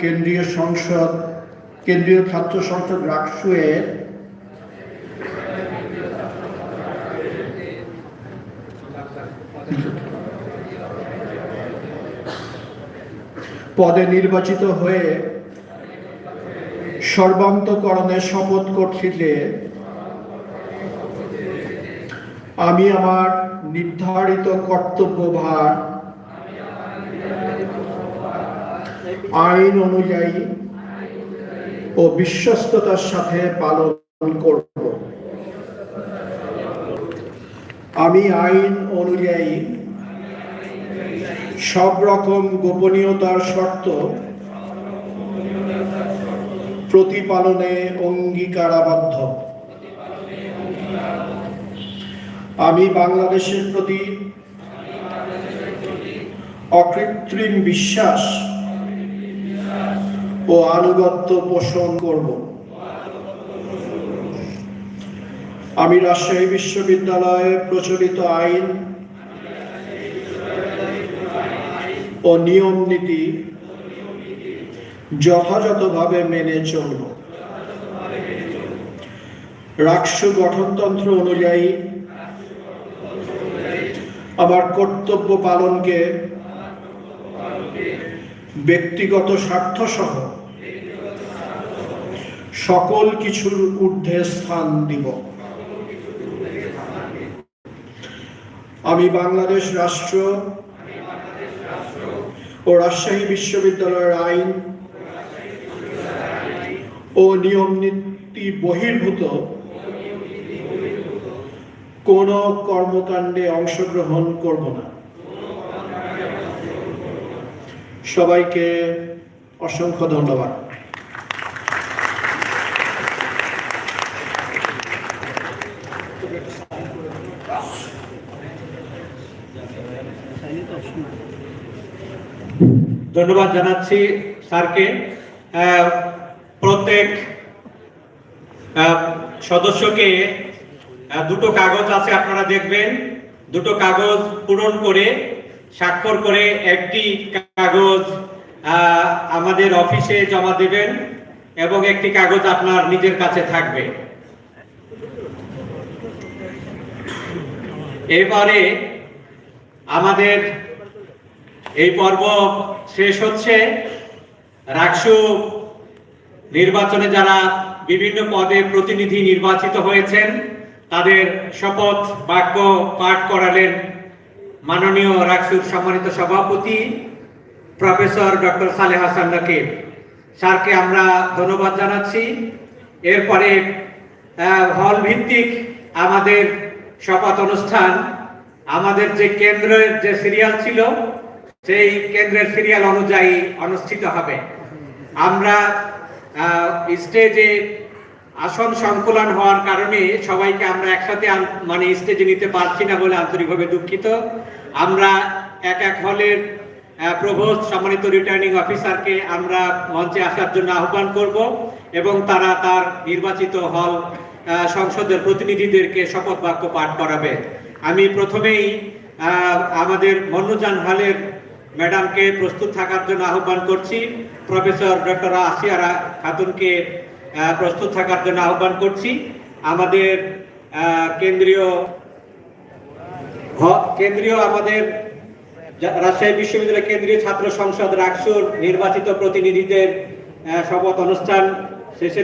কেন্দ্রীয় সংসদ, কেন্দ্রীয় ছাত্র সংসদ পদে নির্বাচিত হয়ে সর্বান্তকরণে শপথ করছি যে আমি আমার নির্ধারিত কর্তব্যভার আইন অনুযায়ী ও বিশ্বস্ততার সাথে পালন করব। আমি আইন অনুযায়ী সব রকম গোপনীয়তার শর্ত প্রতিপালনে অঙ্গীকারাবদ্ধ। আমি বাংলাদেশের প্রতি অকৃত্রিম বিশ্বাস ও আনুগত্য পোষণ করব। আমি রাজশাহী বিশ্ববিদ্যালয়ে প্রচলিত আইন ও নিয়ম নীতি যথাযথভাবে মেনে চলব। রাষ্ট্র গঠনতন্ত্র অনুযায়ী আমার কর্তব্য পালনকে ব্যক্তিগত স্বার্থ সহ সকল কিছুর ঊর্ধ্বে স্থান দিব। আমি বাংলাদেশ রাষ্ট্র ও রাজশাহী বিশ্ববিদ্যালয়ের আইন ও নিয়ম নীতি বহির্ভূত কোন কর্মকাণ্ডে অংশগ্রহণ করব না। সবাইকে অসংখ্য ধন্যবাদ। ধন্যবাদ জানাচ্ছি স্যারকে। প্রত্যেক সদস্যকে দুটো কাগজ আছে আপনারা দেখবেন। দুটো কাগজ পূরণ করে, স্বাক্ষর করে একটি কাগজ আমাদের অফিসে জমা দেবেন এবং একটি কাগজ আপনার নিজের কাছে থাকবে। এবারে আমাদের এই পর্ব শেষ হচ্ছে। রাকসু নির্বাচনে যারা বিভিন্ন পদে প্রতিনিধি নির্বাচিত হয়েছেন, তাদের শপথ বাক্য পাঠ করালেন মাননীয় রাকসুর সম্মানিত সভাপতি প্রফেসর ডক্টর সালেহ হাসান নাকিব স্যারকে আমরা ধন্যবাদ জানাচ্ছি। এরপরে হল ভিত্তিক আমাদের শপথ অনুষ্ঠান, আমাদের যে কেন্দ্রের যে সিরিয়াল ছিল সেই কেন্দ্রের সিরিয়াল অনুযায়ী অনুষ্ঠিত হবে। আমরা স্টেজে আসন সংকুলন হওয়ার কারণে সবাইকে আমরা একসাথে মানে স্টেজে নিতে পারছি না বলে আন্তরিকভাবে দুঃখিত। আমরা এক এক হলের প্রভোস্ট, সম্মানিত রিটার্নিং অফিসারকে আমরা মঞ্চে আসার জন্য আহ্বান করব এবং তারা তার নির্বাচিত হল সংসদের প্রতিনিধিদেরকে শপথ বাক্য পাঠ করাবে। আমি প্রথমেই আমাদের মন্নুজান হলের ম্যাডামকে প্রস্তুত থাকার জন্য আহ্বান করছি। প্রফেসর ডক্টর আসিয়ারা খাতুনকে প্রস্তুত থাকার জন্য আহ্বান করছি। আমাদের কেন্দ্রীয় কেন্দ্রীয় আমাদের রাজশাহী বিশ্ববিদ্যালয় কেন্দ্রীয় ছাত্র সংসদ রাকসুর নির্বাচিত প্রতিনিধিদের শপথ অনুষ্ঠান শেষে